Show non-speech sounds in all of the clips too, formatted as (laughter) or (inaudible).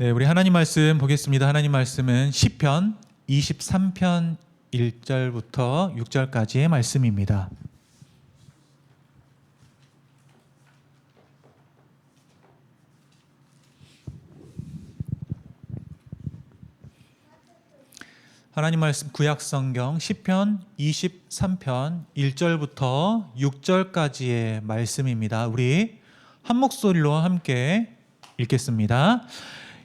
네, 우리 하나님 말씀 보겠습니다. 하나님 말씀은 시편 23편 1절부터 6절까지의 말씀입니다. 하나님 말씀 구약 성경 시편 23편 1절부터 6절까지의 말씀입니다. 우리 한 목소리로 함께 읽겠습니다.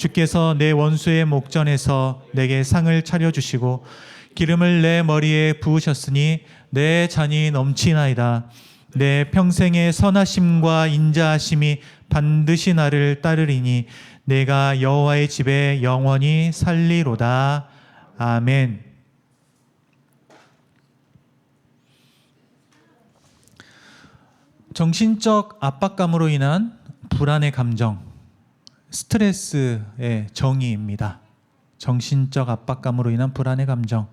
주께서 내 원수의 목전에서 내게 상을 차려주시고 기름을 내 머리에 부으셨으니 내 잔이 넘치나이다. 내 평생의 선하심과 인자하심이 반드시 나를 따르리니 내가 여호와의 집에 영원히 살리로다. 아멘. 정신적 압박감으로 인한 불안의 감정, 스트레스의 정의입니다. 정신적 압박감으로 인한 불안의 감정.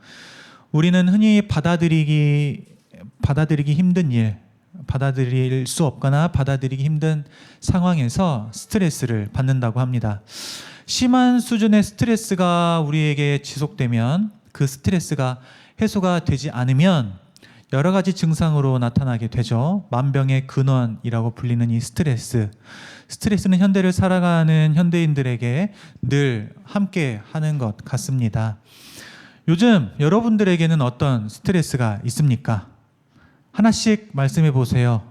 우리는 흔히 받아들이기 받아들이기 힘든 일, 받아들일 수 없거나 받아들이기 힘든 상황에서 스트레스를 받는다고 합니다. 심한 수준의 스트레스가 우리에게 지속되면 그 스트레스가 해소가 되지 않으면 여러 가지 증상으로 나타나게 되죠. 만병의 근원이라고 불리는 이 스트레스. 스트레스는 현대를 살아가는 현대인들에게 늘 함께 하는 것 같습니다. 요즘 여러분들에게는 어떤 스트레스가 있습니까? 하나씩 말씀해 보세요.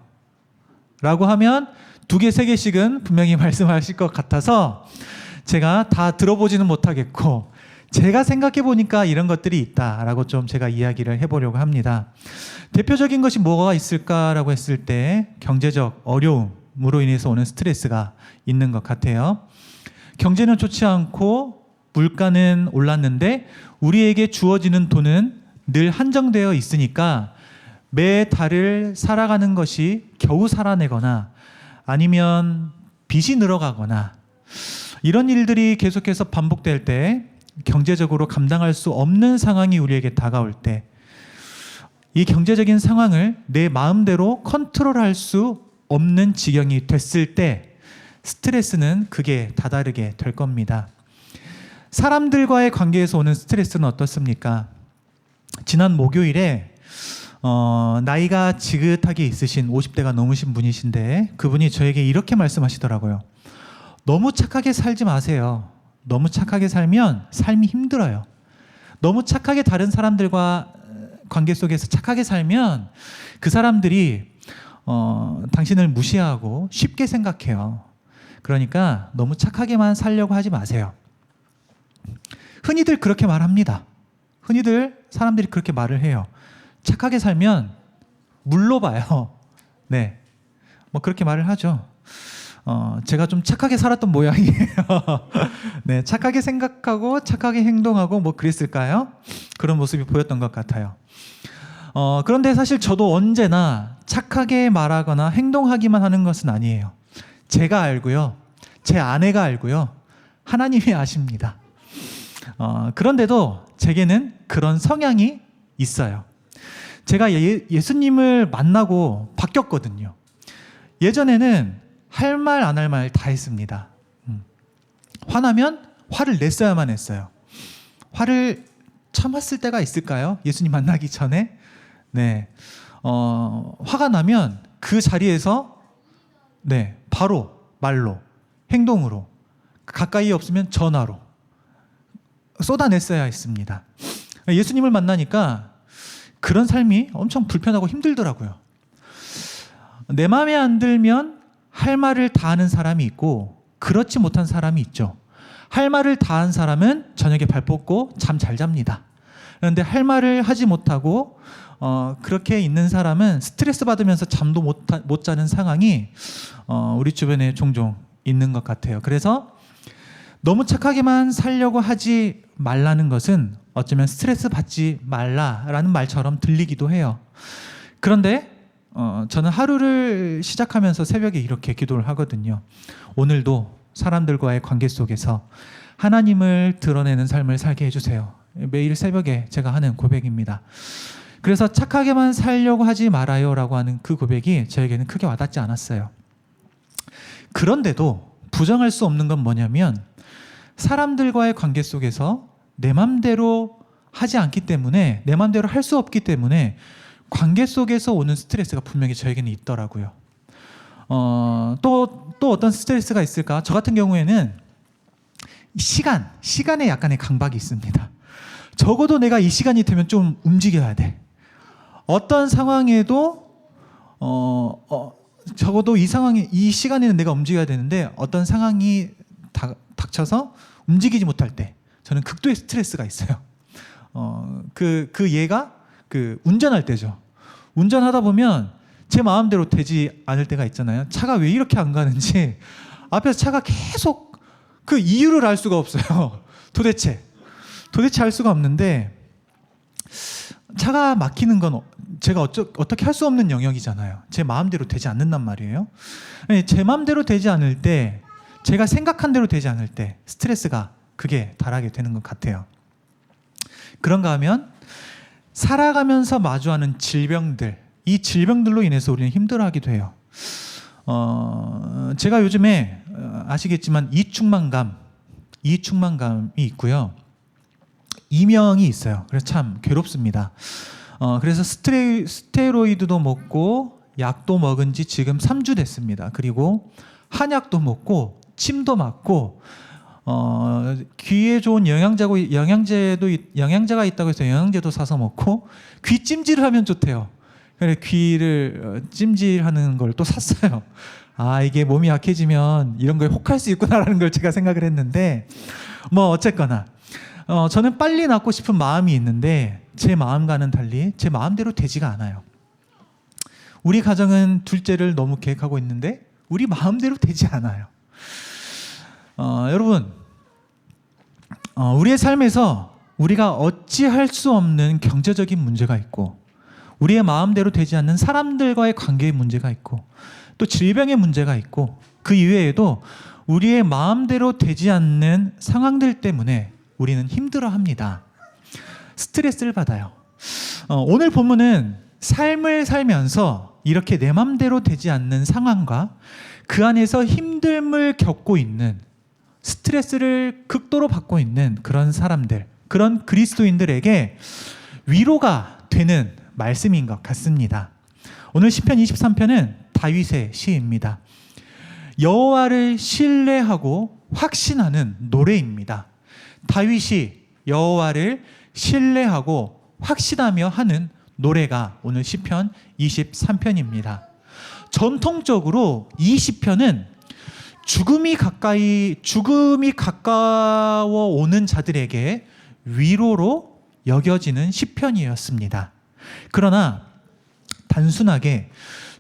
라고 하면 두 개, 세 개씩은 분명히 (laughs) 말씀하실 것 같아서 제가 다 들어보지는 못하겠고 제가 생각해 보니까 이런 것들이 있다라고 좀 제가 이야기를 해보려고 합니다. 대표적인 것이 뭐가 있을까라고 했을 때 경제적 어려움으로 인해서 오는 스트레스가 있는 것 같아요. 경제는 좋지 않고 물가는 올랐는데 우리에게 주어지는 돈은 늘 한정되어 있으니까 매 달을 살아가는 것이 겨우 살아내거나 아니면 빚이 늘어가거나 이런 일들이 계속해서 반복될 때 경제적으로 감당할 수 없는 상황이 우리에게 다가올 때 이 경제적인 상황을 내 마음대로 컨트롤할 수 없는 지경이 됐을 때 스트레스는 그게 다다르게 될 겁니다. 사람들과의 관계에서 오는 스트레스는 어떻습니까? 지난 목요일에 어, 나이가 지긋하게 있으신 50대가 넘으신 분이신데 그분이 저에게 이렇게 말씀하시더라고요. 너무 착하게 살지 마세요. 너무 착하게 살면 삶이 힘들어요. 너무 착하게 다른 사람들과 관계 속에서 착하게 살면 그 사람들이 어, 당신을 무시하고 쉽게 생각해요. 그러니까 너무 착하게만 살려고 하지 마세요. 흔히들 그렇게 말합니다. 흔히들 사람들이 그렇게 말을 해요. 착하게 살면 물로 봐요. (laughs) 네. 뭐 그렇게 말을 하죠. 어, 제가 좀 착하게 살았던 모양이에요. (laughs) 네, 착하게 생각하고 착하게 행동하고 뭐 그랬을까요? 그런 모습이 보였던 것 같아요. 어, 그런데 사실 저도 언제나 착하게 말하거나 행동하기만 하는 것은 아니에요. 제가 알고요. 제 아내가 알고요. 하나님이 아십니다. 어, 그런데도 제게는 그런 성향이 있어요. 제가 예, 예수님을 만나고 바뀌었거든요. 예전에는 할 말 안 할 말 다 했습니다. 음. 화나면 화를 냈어야만 했어요. 화를 참았을 때가 있을까요? 예수님 만나기 전에? 네. 어, 화가 나면 그 자리에서 네, 바로 말로, 행동으로, 가까이 없으면 전화로 쏟아냈어야 했습니다. 예수님을 만나니까 그런 삶이 엄청 불편하고 힘들더라고요. 내 마음에 안 들면 할 말을 다 하는 사람이 있고 그렇지 못한 사람이 있죠. 할 말을 다 한 사람은 저녁에 발 뻗고 잠 잘 잡니다. 그런데 할 말을 하지 못하고 어, 그렇게 있는 사람은 스트레스 받으면서 잠도 못, 못 자는 상황이 어, 우리 주변에 종종 있는 것 같아요. 그래서 너무 착하게만 살려고 하지 말라는 것은 어쩌면 스트레스 받지 말라라는 말처럼 들리기도 해요. 그런데 어, 저는 하루를 시작하면서 새벽에 이렇게 기도를 하거든요. 오늘도 사람들과의 관계 속에서 하나님을 드러내는 삶을 살게 해주세요. 매일 새벽에 제가 하는 고백입니다. 그래서 착하게만 살려고 하지 말아요 라고 하는 그 고백이 저에게는 크게 와닿지 않았어요. 그런데도 부정할 수 없는 건 뭐냐면 사람들과의 관계 속에서 내 맘대로 하지 않기 때문에 내 맘대로 할 수 없기 때문에 관계 속에서 오는 스트레스가 분명히 저에게는 있더라고요. 어, 또, 또 어떤 스트레스가 있을까? 저 같은 경우에는 시간, 시간에 약간의 강박이 있습니다. 적어도 내가 이 시간이 되면 좀 움직여야 돼. 어떤 상황에도 어, 어 적어도 이 상황에 이 시간에는 내가 움직여야 되는데 어떤 상황이 닥, 닥쳐서 움직이지 못할 때 저는 극도의 스트레스가 있어요. 어, 그, 그 얘가 그 운전할 때죠. 운전하다 보면 제 마음대로 되지 않을 때가 있잖아요. 차가 왜 이렇게 안 가는지 (laughs) 앞에서 차가 계속 그 이유를 알 수가 없어요. (laughs) 도대체. 도대체 알 수가 없는데 차가 막히는 건 제가 어쩌, 어떻게 할 수 없는 영역이잖아요. 제 마음대로 되지 않는단 말이에요. 네, 제 마음대로 되지 않을 때, 제가 생각한 대로 되지 않을 때 스트레스가 그게 달하게 되는 것 같아요. 그런가 하면 살아가면서 마주하는 질병들, 이 질병들로 인해서 우리는 힘들어하기도 해요. 어, 제가 요즘에 어, 아시겠지만 이충만감, 이충만감이 있고요. 이명이 있어요. 그래서 참 괴롭습니다. 어, 그래서 스테이, 스테로이드도 먹고 약도 먹은 지 지금 3주 됐습니다. 그리고 한약도 먹고 침도 맞고 어, 귀에 좋은 영양제고 영양제도 있- 영양제가 있다고 해서 영양제도 사서 먹고 귀 찜질을 하면 좋대요. 그래 귀를 어, 찜질하는 걸 또 샀어요. (laughs) 아 이게 몸이 약해지면 이런 거에 혹할 수 있구나라는 걸 제가 생각을 했는데 뭐 어쨌거나 어, 저는 빨리 낫고 싶은 마음이 있는데 제 마음과는 달리 제 마음대로 되지가 않아요. 우리 가정은 둘째를 너무 계획하고 있는데 우리 마음대로 되지 않아요. 어, 여러분, 어, 우리의 삶에서 우리가 어찌할 수 없는 경제적인 문제가 있고, 우리의 마음대로 되지 않는 사람들과의 관계의 문제가 있고, 또 질병의 문제가 있고, 그 이외에도 우리의 마음대로 되지 않는 상황들 때문에 우리는 힘들어 합니다. 스트레스를 받아요. 어, 오늘 본문은 삶을 살면서 이렇게 내 맘대로 되지 않는 상황과 그 안에서 힘듦을 겪고 있는 스트레스를 극도로 받고 있는 그런 사람들, 그런 그리스도인들에게 위로가 되는 말씀인 것 같습니다. 오늘 시편 23편은 다윗의 시입니다. 여호와를 신뢰하고 확신하는 노래입니다. 다윗이 여호와를 신뢰하고 확신하며 하는 노래가 오늘 시편 23편입니다. 전통적으로 이 시편은 죽음이 가까이 죽음이 가까워 오는 자들에게 위로로 여겨지는 시편이었습니다. 그러나 단순하게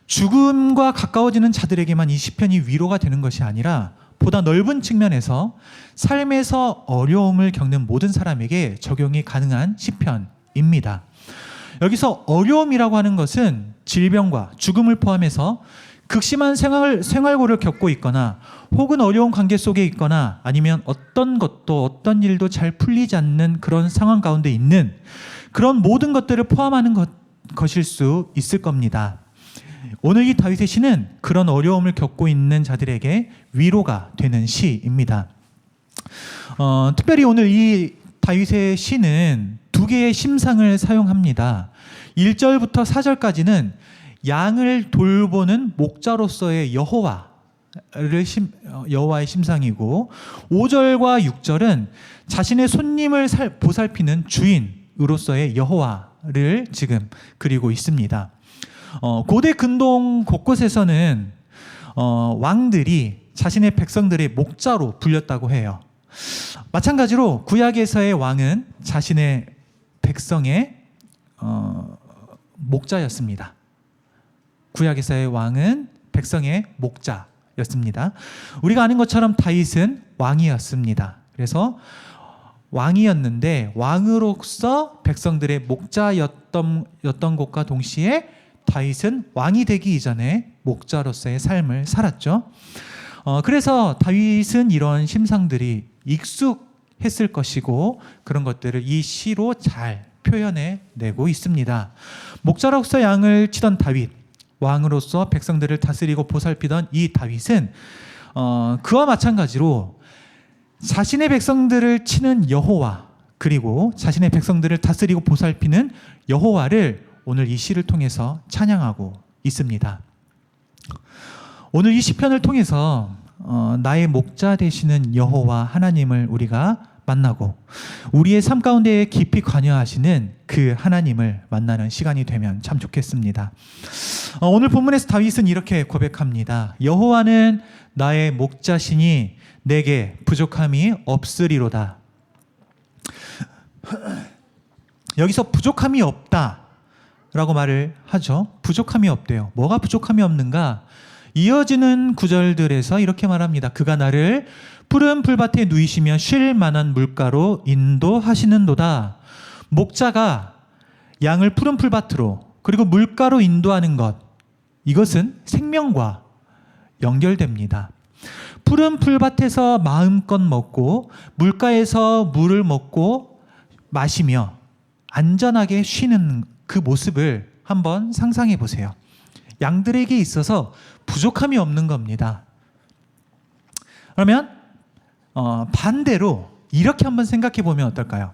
죽음과 가까워지는 자들에게만 이 시편이 위로가 되는 것이 아니라 보다 넓은 측면에서 삶에서 어려움을 겪는 모든 사람에게 적용이 가능한 시편입니다. 여기서 어려움이라고 하는 것은 질병과 죽음을 포함해서 극심한 생활, 생활고를 겪고 있거나 혹은 어려운 관계 속에 있거나 아니면 어떤 것도 어떤 일도 잘 풀리지 않는 그런 상황 가운데 있는 그런 모든 것들을 포함하는 것, 것일 수 있을 겁니다. 오늘 이 다윗의 시는 그런 어려움을 겪고 있는 자들에게 위로가 되는 시입니다. 어, 특별히 오늘 이 다윗의 시는 두 개의 심상을 사용합니다. 1절부터 4절까지는 양을 돌보는 목자로서의 여호와를 심, 어, 여호와의 심상이고 5절과 6절은 자신의 손님을 살, 보살피는 주인으로서의 여호와를 지금 그리고 있습니다. 어, 고대 근동 곳곳에서는 어, 왕들이 자신의 백성들의 목자로 불렸다고 해요. 마찬가지로 구약에서의 왕은 자신의 백성의 어, 목자였습니다. 구약에서의 왕은 백성의 목자였습니다. 우리가 아는 것처럼 다윗은 왕이었습니다. 그래서 왕이었는데 왕으로서 백성들의 목자였던 였던 것과 동시에 다윗은 왕이 되기 이전에 목자로서의 삶을 살았죠. 어, 그래서 다윗은 이런 심상들이 익숙했을 것이고 그런 것들을 이 시로 잘 표현해 내고 있습니다. 목자로서 양을 치던 다윗, 왕으로서 백성들을 다스리고 보살피던 이 다윗은 어, 그와 마찬가지로 자신의 백성들을 치는 여호와 그리고 자신의 백성들을 다스리고 보살피는 여호와를 오늘 이 시를 통해서 찬양하고 있습니다. 오늘 이 시편을 통해서 어, 나의 목자 되시는 여호와 하나님을 우리가 만나고 우리의 삶 가운데 깊이 관여하시는 그 하나님을 만나는 시간이 되면 참 좋겠습니다. 어, 오늘 본문에서 다윗은 이렇게 고백합니다. 여호와는 나의 목자시니 내게 부족함이 없으리로다. (clears throat) 여기서 부족함이 없다 라고 말을 하죠. 부족함이 없대요. 뭐가 부족함이 없는가? 이어지는 구절들에서 이렇게 말합니다. 그가 나를 푸른 풀밭에 누이시며 쉴 만한 물가로 인도하시는도다. 목자가 양을 푸른 풀밭으로 그리고 물가로 인도하는 것 이것은 생명과 연결됩니다. 푸른 풀밭에서 마음껏 먹고 물가에서 물을 먹고 마시며 안전하게 쉬는 그 모습을 한번 상상해 보세요. 양들에게 있어서 부족함이 없는 겁니다. 그러면 어, 반대로 이렇게 한번 생각해 보면 어떨까요?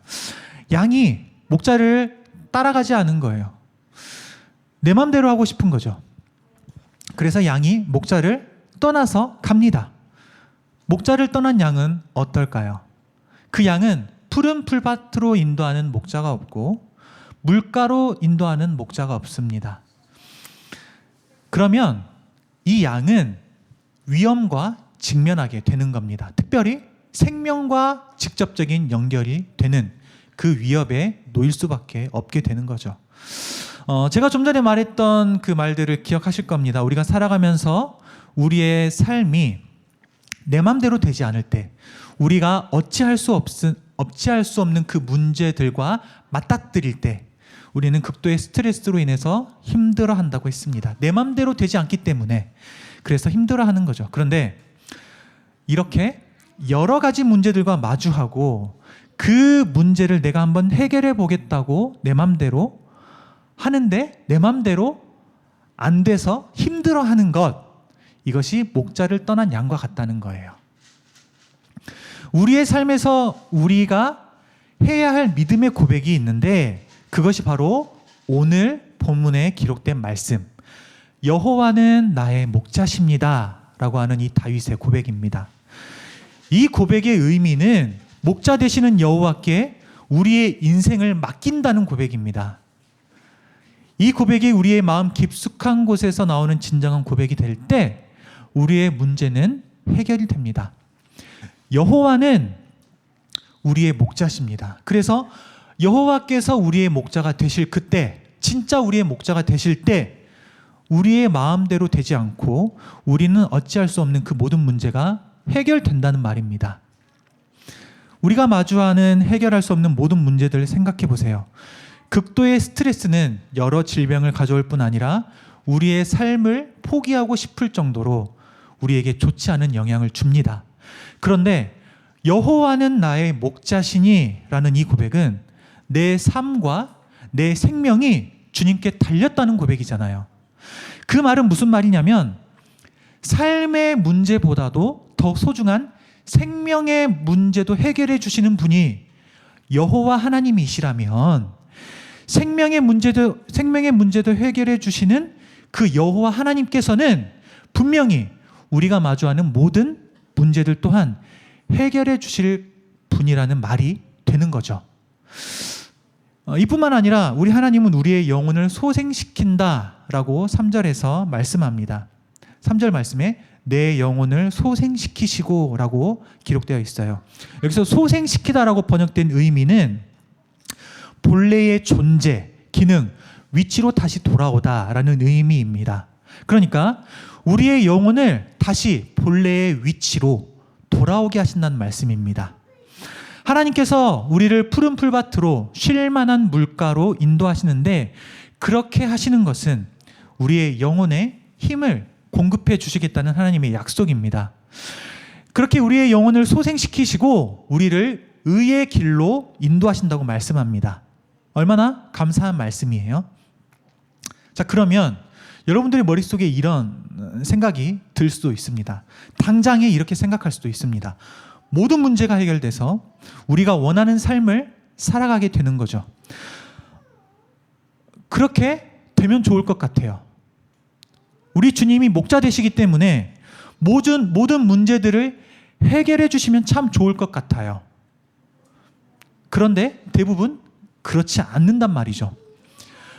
양이 목자를 따라가지 않은 거예요. 내 맘대로 하고 싶은 거죠. 그래서 양이 목자를 떠나서 갑니다. 목자를 떠난 양은 어떨까요? 그 양은 푸른 풀밭으로 인도하는 목자가 없고 물가로 인도하는 목자가 없습니다. 그러면 이 양은 위험과 직면하게 되는 겁니다. 특별히 생명과 직접적인 연결이 되는 그 위협에 놓일 수밖에 없게 되는 거죠. 어, 제가 좀 전에 말했던 그 말들을 기억하실 겁니다. 우리가 살아가면서 우리의 삶이 내 맘대로 되지 않을 때, 우리가 어찌할 수 없은, 어찌할 수 없는 그 문제들과 맞닥뜨릴 때, 우리는 극도의 스트레스로 인해서 힘들어 한다고 했습니다. 내 맘대로 되지 않기 때문에. 그래서 힘들어 하는 거죠. 그런데 이렇게 여러 가지 문제들과 마주하고 그 문제를 내가 한번 해결해 보겠다고 내 맘대로 하는데 내 맘대로 안 돼서 힘들어 하는 것 이것이 목자를 떠난 양과 같다는 거예요. 우리의 삶에서 우리가 해야 할 믿음의 고백이 있는데 그것이 바로 오늘 본문에 기록된 말씀. 여호와는 나의 목자십니다라고 하는 이 다윗의 고백입니다. 이 고백의 의미는 목자 되시는 여호와께 우리의 인생을 맡긴다는 고백입니다. 이 고백이 우리의 마음 깊숙한 곳에서 나오는 진정한 고백이 될 때 우리의 문제는 해결이 됩니다. 여호와는 우리의 목자십니다. 그래서 여호와께서 우리의 목자가 되실 그때 진짜 우리의 목자가 되실 때 우리의 마음대로 되지 않고 우리는 어찌할 수 없는 그 모든 문제가 해결된다는 말입니다. 우리가 마주하는 해결할 수 없는 모든 문제들을 생각해 보세요. 극도의 스트레스는 여러 질병을 가져올 뿐 아니라 우리의 삶을 포기하고 싶을 정도로 우리에게 좋지 않은 영향을 줍니다. 그런데 여호와는 나의 목자시니라는 이 고백은 내 삶과 내 생명이 주님께 달렸다는 고백이잖아요. 그 말은 무슨 말이냐면 삶의 문제보다도 더 소중한 생명의 문제도 해결해 주시는 분이 여호와 하나님이시라면 생명의 문제도 생명의 문제도 해결해 주시는 그 여호와 하나님께서는 분명히 우리가 마주하는 모든 문제들 또한 해결해 주실 분이라는 말이 되는 거죠. 어, 이뿐만 아니라 우리 하나님은 우리의 영혼을 소생시킨다라고 3절에서 말씀합니다. 3절 말씀에 내 영혼을 소생시키시고라고 기록되어 있어요. 여기서 소생시키다라고 번역된 의미는 본래의 존재, 기능, 위치로 다시 돌아오다라는 의미입니다. 그러니까 우리의 영혼을 다시 본래의 위치로 돌아오게 하신다는 말씀입니다. 하나님께서 우리를 푸른 풀밭으로 쉴 만한 물가로 인도하시는데 그렇게 하시는 것은 우리의 영혼에 힘을 공급해 주시겠다는 하나님의 약속입니다. 그렇게 우리의 영혼을 소생시키시고 우리를 의의 길로 인도하신다고 말씀합니다. 얼마나 감사한 말씀이에요. 자, 그러면 여러분들의 머릿속에 이런 생각이 들 수도 있습니다. 당장에 이렇게 생각할 수도 있습니다. 모든 문제가 해결돼서 우리가 원하는 삶을 살아가게 되는 거죠. 그렇게 되면 좋을 것 같아요. 우리 주님이 목자 되시기 때문에 모든 모든 문제들을 해결해 주시면 참 좋을 것 같아요. 그런데 대부분 그렇지 않는단 말이죠.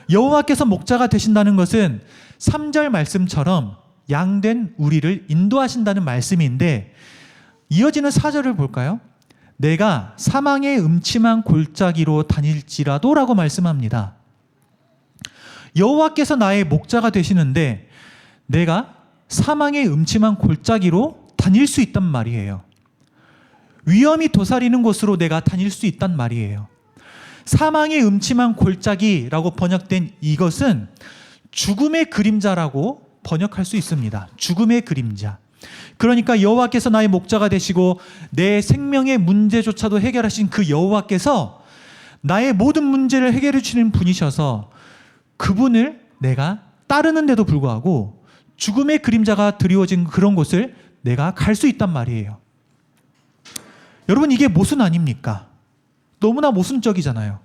여호와께서 목자가 되신다는 것은 3절 말씀처럼 양된 우리를 인도하신다는 말씀인데 이어지는 4절을 볼까요? 내가 사망의 음침한 골짜기로 다닐지라도라고 말씀합니다. 여호와께서 나의 목자가 되시는데 내가 사망의 음침한 골짜기로 다닐 수 있단 말이에요. 위험이 도사리는 곳으로 내가 다닐 수 있단 말이에요. 사망의 음침한 골짜기라고 번역된 이것은 죽음의 그림자라고 번역할 수 있습니다. 죽음의 그림자. 그러니까 여호와께서 나의 목자가 되시고 내 생명의 문제조차도 해결하신 그 여호와께서 나의 모든 문제를 해결해 주시는 분이셔서 그분을 내가 따르는데도 불구하고 죽음의 그림자가 드리워진 그런 곳을 내가 갈 수 있단 말이에요. 여러분 이게 모순 아닙니까? 너무나 모순적이잖아요.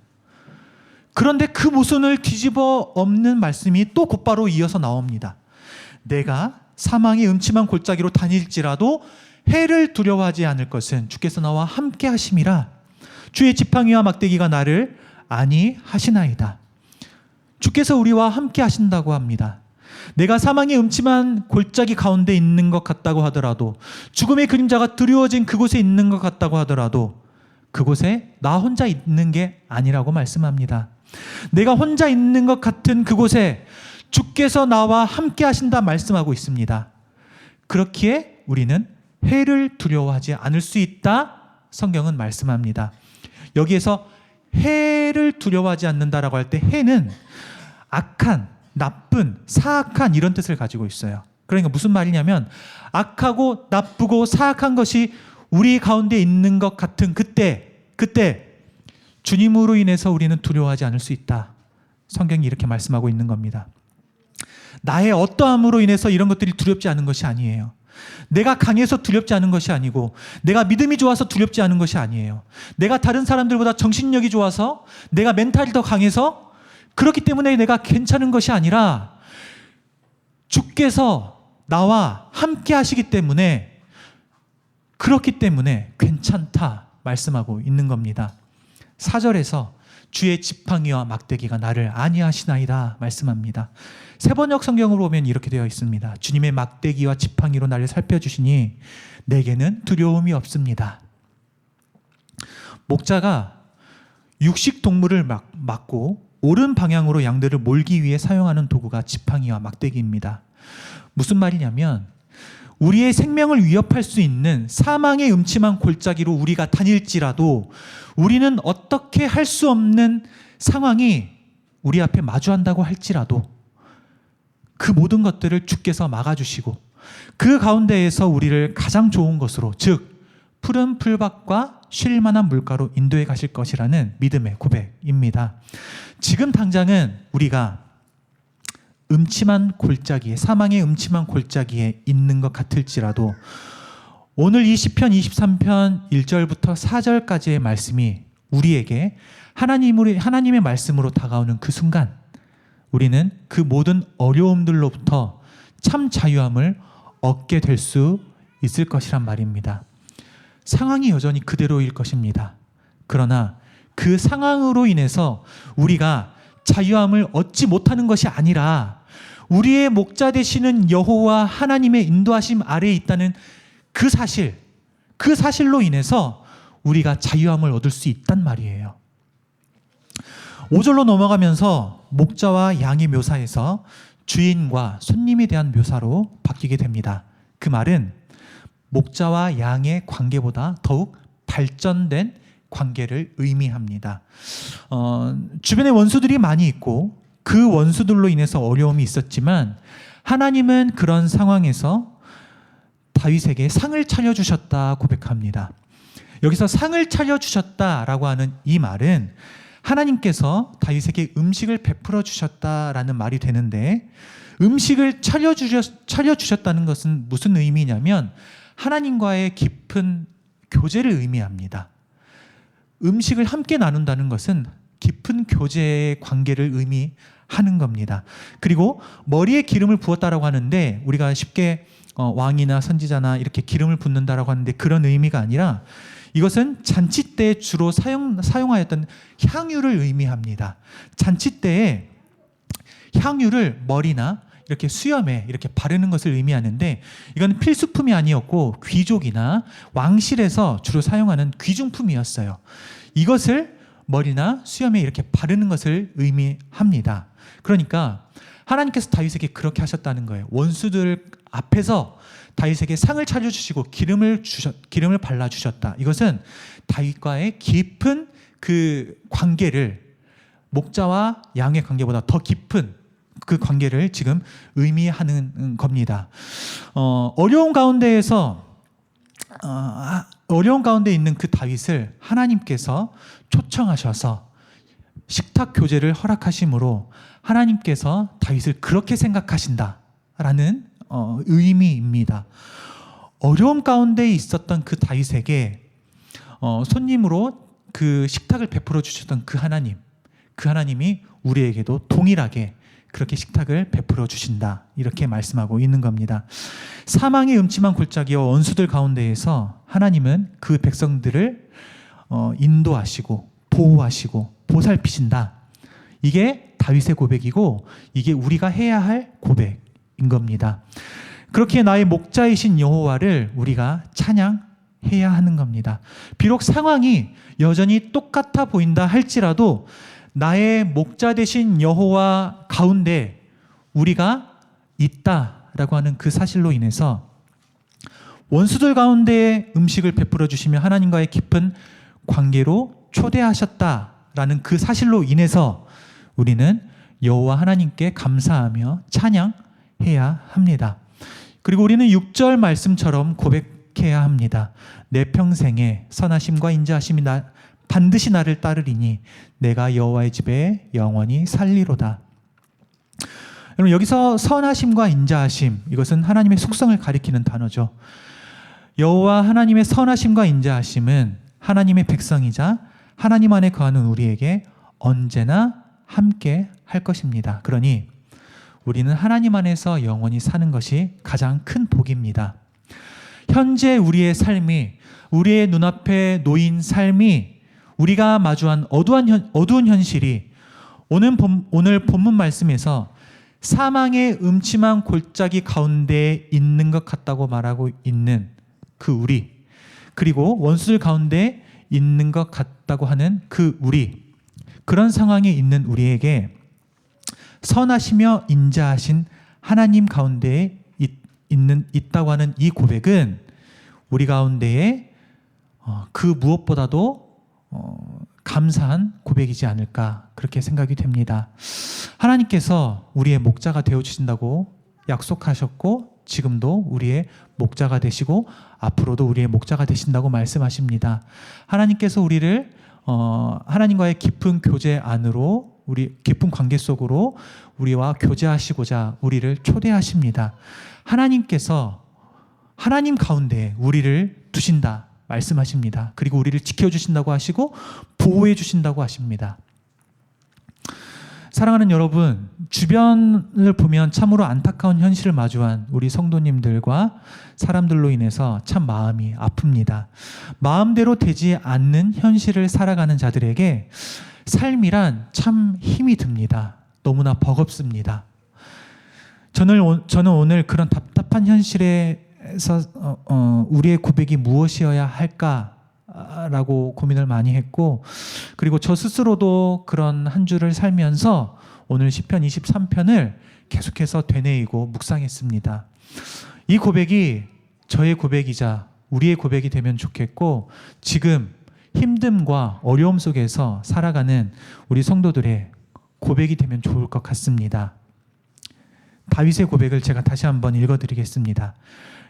그런데 그 모순을 뒤집어 엎는 말씀이 또 곧바로 이어서 나옵니다. 내가 사망의 음침한 골짜기로 다닐지라도 해를 두려워하지 않을 것은 주께서 나와 함께 하심이라 주의 지팡이와 막대기가 나를 아니 하시나이다. 주께서 우리와 함께 하신다고 합니다. 내가 사망의 음침한 골짜기 가운데 있는 것 같다고 하더라도 죽음의 그림자가 두려워진 그곳에 있는 것 같다고 하더라도 그곳에 나 혼자 있는 게 아니라고 말씀합니다. 내가 혼자 있는 것 같은 그곳에 주께서 나와 함께 하신다 말씀하고 있습니다. 그렇기에 우리는 해를 두려워하지 않을 수 있다 성경은 말씀합니다. 여기에서 해를 두려워하지 않는다라고 할 때 해는 악한, 나쁜, 사악한 이런 뜻을 가지고 있어요. 그러니까 무슨 말이냐면 악하고 나쁘고 사악한 것이 우리 가운데 있는 것 같은 그때, 그때 주님으로 인해서 우리는 두려워하지 않을 수 있다. 성경이 이렇게 말씀하고 있는 겁니다. 나의 어떠함으로 인해서 이런 것들이 두렵지 않은 것이 아니에요. 내가 강해서 두렵지 않은 것이 아니고, 내가 믿음이 좋아서 두렵지 않은 것이 아니에요. 내가 다른 사람들보다 정신력이 좋아서, 내가 멘탈이 더 강해서, 그렇기 때문에 내가 괜찮은 것이 아니라, 주께서 나와 함께 하시기 때문에, 그렇기 때문에 괜찮다 말씀하고 있는 겁니다. 4절에서 주의 지팡이와 막대기가 나를 아니하시나이다 말씀합니다. 세번역 성경으로 보면 이렇게 되어 있습니다. 주님의 막대기와 지팡이로 나를 살펴주시니 내게는 두려움이 없습니다. 목자가 육식 동물을 막, 막고 옳은 방향으로 양들을 몰기 위해 사용하는 도구가 지팡이와 막대기입니다. 무슨 말이냐면 우리의 생명을 위협할 수 있는 사망의 음침한 골짜기로 우리가 다닐지라도 우리는 어떻게 할 수 없는 상황이 우리 앞에 마주한다고 할지라도 그 모든 것들을 주께서 막아주시고 그 가운데에서 우리를 가장 좋은 것으로 즉 푸른 풀밭과 쉴 만한 물가로 인도해 가실 것이라는 믿음의 고백입니다. 지금 당장은 우리가 음침한 골짜기에 사망의 음침한 골짜기에 있는 것 같을지라도 오늘 이 시편 23편 1절부터 4절까지의 말씀이 우리에게 하나님으로 하나님의 말씀으로 다가오는 그 순간 우리는 그 모든 어려움들로부터 참 자유함을 얻게 될 수 있을 것이란 말입니다. 상황이 여전히 그대로일 것입니다. 그러나 그 상황으로 인해서 우리가 자유함을 얻지 못하는 것이 아니라 우리의 목자 되시는 여호와 하나님의 인도하심 아래에 있다는 그 사실, 그 사실로 인해서 우리가 자유함을 얻을 수 있단 말이에요. 5절로 넘어가면서 목자와 양의 묘사에서 주인과 손님에 대한 묘사로 바뀌게 됩니다. 그 말은 목자와 양의 관계보다 더욱 발전된 관계를 의미합니다. 어, 주변에 원수들이 많이 있고 그 원수들로 인해서 어려움이 있었지만 하나님은 그런 상황에서 다윗에게 상을 차려주셨다 고백합니다. 여기서 상을 차려주셨다라고 하는 이 말은 하나님께서 다윗에게 음식을 베풀어 주셨다라는 말이 되는데 음식을 차려주셨, 차려주셨다는 것은 무슨 의미냐면 하나님과의 깊은 교제를 의미합니다. 음식을 함께 나눈다는 것은 깊은 교제의 관계를 의미하는 겁니다. 그리고 머리에 기름을 부었다라고 하는데 우리가 쉽게 어, 왕이나 선지자나 이렇게 기름을 붓는다라고 하는데 그런 의미가 아니라 이것은 잔치 때 주로 사용 사용하였던 향유를 의미합니다. 잔치 때에 향유를 머리나 이렇게 수염에 이렇게 바르는 것을 의미하는데 이건 필수품이 아니었고 귀족이나 왕실에서 주로 사용하는 귀중품이었어요. 이것을 머리나 수염에 이렇게 바르는 것을 의미합니다. 그러니까 하나님께서 다윗에게 그렇게 하셨다는 거예요. 원수들 앞에서 다윗에게 상을 차려 주시고 기름을 주셨, 기름을 발라 주셨다. 이것은 다윗과의 깊은 그 관계를 목자와 양의 관계보다 더 깊은 그 관계를 지금 의미하는 겁니다. 어, 어려운 가운데에서 어, 아, 어려운 가운데 있는 그 다윗을 하나님께서 초청하셔서 식탁 교제를 허락하심으로 하나님께서 다윗을 그렇게 생각하신다라는 어, 의미입니다. 어려움 가운데 있었던 그 다윗에게 어, 손님으로 그 식탁을 베풀어 주셨던 그 하나님, 그 하나님이 우리에게도 동일하게 그렇게 식탁을 베풀어 주신다. 이렇게 말씀하고 있는 겁니다. 사망의 음침한 골짜기와 원수들 가운데에서 하나님은 그 백성들을 어, 인도하시고 보호하시고 보살피신다. 이게 다윗의 고백이고 이게 우리가 해야 할 고백인 겁니다. 그렇게 나의 목자이신 여호와를 우리가 찬양해야 하는 겁니다. 비록 상황이 여전히 똑같아 보인다 할지라도 나의 목자 되신 여호와 가운데 우리가 있다라고 하는 그 사실로 인해서 원수들 가운데 음식을 베풀어 주시며 하나님과의 깊은 관계로 초대하셨다라는 그 사실로 인해서 우리는 여호와 하나님께 감사하며 찬양해야 합니다. 그리고 우리는 6절 말씀처럼 고백해야 합니다. 내 평생에 선하심과 인자하심이 나, 반드시 나를 따르리니 내가 여호와의 집에 영원히 살리로다. 여러분 여기서 선하심과 인자하심 이것은 하나님의 속성을 가리키는 단어죠. 여호와 하나님의 선하심과 인자하심은 하나님의 백성이자 하나님 안에 거하는 우리에게 언제나 함께 할 것입니다. 그러니 우리는 하나님 안에서 영원히 사는 것이 가장 큰 복입니다. 현재 우리의 삶이 우리의 눈앞에 놓인 삶이 우리가 마주한 어두운, 현, 어두운 현실이 오늘, 본, 오늘 본문 말씀에서 사망의 음침한 골짜기 가운데 있는 것 같다고 말하고 있는 그 우리 그리고 원수들 가운데 있는 것 같다고 하는 그 우리 그런 상황에 있는 우리에게 선하시며 인자하신 하나님 가운데에 있는 있다고 하는 이 고백은 우리 가운데에 어, 그 무엇보다도 어, 감사한 고백이지 않을까 그렇게 생각이 됩니다. 하나님께서 우리의 목자가 되어 주신다고 약속하셨고 지금도 우리의 목자가 되시고 앞으로도 우리의 목자가 되신다고 말씀하십니다. 하나님께서 우리를 어, 하나님과의 깊은 교제 안으로 우리 깊은 관계 속으로 우리와 교제하시고자 우리를 초대하십니다. 하나님께서 하나님 가운데 우리를 두신다 말씀하십니다. 그리고 우리를 지켜주신다고 하시고 보호해 주신다고 하십니다. 사랑하는 여러분, 주변을 보면 참으로 안타까운 현실을 마주한 우리 성도님들과 사람들로 인해서 참 마음이 아픕니다. 마음대로 되지 않는 현실을 살아가는 자들에게 삶이란 참 힘이 듭니다. 너무나 버겁습니다. 저는, 오늘 그런 답답한 현실에 서 어, 어, 우리의 고백이 무엇이어야 할까 라고 고민을 많이 했고 그리고 저 스스로도 그런 한 주를 살면서 오늘 시편 23편을 계속해서 되뇌이고 묵상했습니다. 이 고백이 저의 고백이자 우리의 고백이 되면 좋겠고 지금 힘듦과 어려움 속에서 살아가는 우리 성도들의 고백이 되면 좋을 것 같습니다. 다윗의 고백을 제가 다시 한번 읽어드리겠습니다.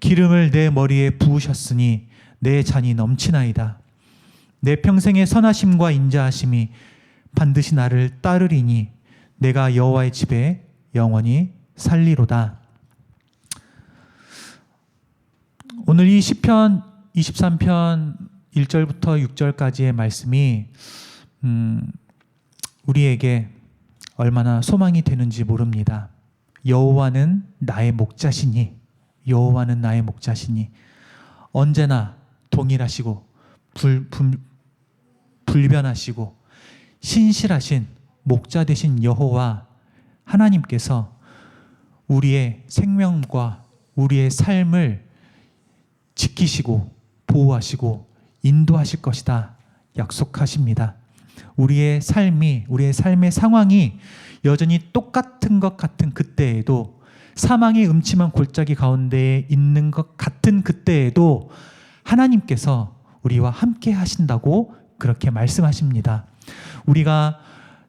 기름을 내 머리에 부으셨으니 내 잔이 넘치나이다. 내 평생의 선하심과 인자하심이 반드시 나를 따르리니 내가 여호와의 집에 영원히 살리로다. 오늘 이 시편 23편 1절부터 6절까지의 말씀이 음, 우리에게 얼마나 소망이 되는지 모릅니다. 여호와는 나의 목자시니 여호와는 나의 목자시니 언제나 동일하시고 불, 불, 불변하시고 신실하신 목자 되신 여호와 하나님께서 우리의 생명과 우리의 삶을 지키시고 보호하시고 인도하실 것이다 약속하십니다. 우리의 삶이 우리의 삶의 상황이 여전히 똑같은 것 같은 그때에도 사망의 음침한 골짜기 가운데에 있는 것 같은 그때에도 하나님께서 우리와 함께 하신다고 그렇게 말씀하십니다. 우리가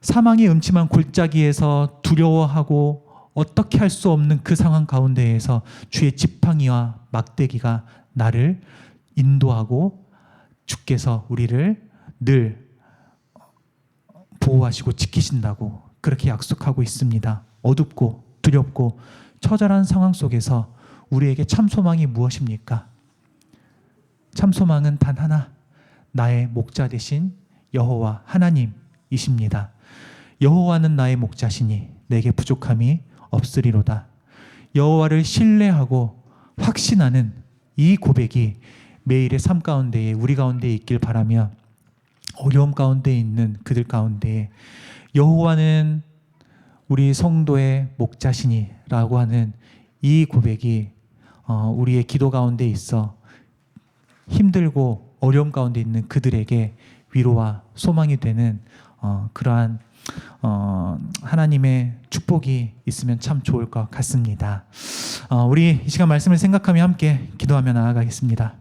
사망의 음침한 골짜기에서 두려워하고 어떻게 할 수 없는 그 상황 가운데에서 주의 지팡이와 막대기가 나를 인도하고 주께서 우리를 늘 보호하시고 지키신다고 그렇게 약속하고 있습니다. 어둡고 두렵고 처절한 상황 속에서 우리에게 참 소망이 무엇입니까? 참 소망은 단 하나 나의 목자 되신 여호와 하나님이십니다. 여호와는 나의 목자시니 내게 부족함이 없으리로다. 여호와를 신뢰하고 확신하는 이 고백이 매일의 삶 가운데에 우리 가운데 있길 바라며 어려움 가운데 있는 그들 가운데 여호와는 우리 성도의 목자시니라고 하는 이 고백이 어, 우리의 기도 가운데 있어 힘들고 어려움 가운데 있는 그들에게 위로와 소망이 되는 어, 그러한 어, 하나님의 축복이 있으면 참 좋을 것 같습니다. 어, 우리 이 시간 말씀을 생각하며 함께 기도하며 나아가겠습니다.